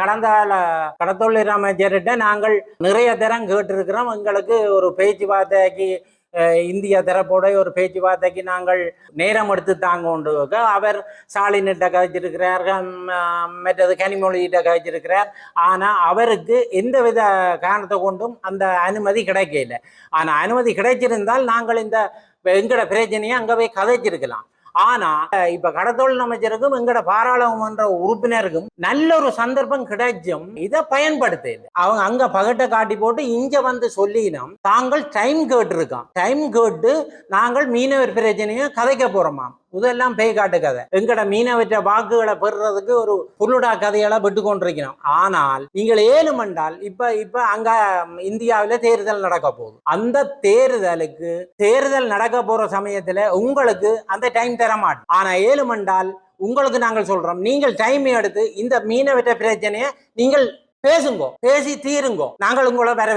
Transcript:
கடந்த கால கடத்தொழில் அமைச்சர்கிட்ட நாங்கள் நிறைய தரம் கேட்டிருக்கிறோம். எங்களுக்கு ஒரு பேச்சுவார்த்தைக்கு இந்திய தரப்போட ஒரு பேச்சுவார்த்தைக்கு நாங்கள் நேரம் எடுத்து தாங்க உண்டு. அவர் ஸ்டாலினிட்ட கதைச்சிருக்கிறார் மற்றது கனிமொழிகிட்ட கதைச்சிருக்கிறார். ஆனால் அவருக்கு எந்த வித காரணத்தை கொண்டும் அந்த அனுமதி கிடைக்கல. ஆனால் அனுமதி கிடைச்சிருந்தால் நாங்கள் இந்த எங்களோட பிரச்சனையை அங்கே போய் கதைச்சிருக்கலாம். ஆனா இப்ப கடத்தொழில் அமைச்சருக்கும் எங்கட பாராளுமன்ற உறுப்பினருக்கும் நல்ல ஒரு சந்தர்ப்பம் கிடைச்சும் இதை பயன்படுத்த அவங்க அங்க பகட்டை காட்டி போட்டு இங்க வந்து சொல்லினோம் தாங்கள் டைம் கேட்டிருக்கான் டைம் கேட்டு நாங்கள் மீனவர் பிரச்சனையை கதைக்க போறோமாம். இதெல்லாம் பேய் காட்டு கதை. எங்கட மீனவற்ற வாக்குகளை பெறுறதுக்கு ஒரு புல்லுடா கதையெல்லாம் விட்டு கொண்டிருக்கிறோம் ஆனால் நீங்கள் ஏழுமண்டால் இப்ப இப்ப அங்க இந்தியாவில தேர்தல் நடக்க போகுது. அந்த தேர்தலுக்கு தேர்தல் நடக்க போற சமயத்துல உங்களுக்கு அந்த டைம் தர மாட்டோம் ஆனா ஏழுமண்டால் உங்களுக்கு நாங்கள் சொல்றோம் நீங்கள் டைம் எடுத்து இந்த மீனவற்ற பிரச்சனையை நீங்கள் பேசுங்கோ பேசி தீருங்கோ. நாங்கள் உங்களை வரவே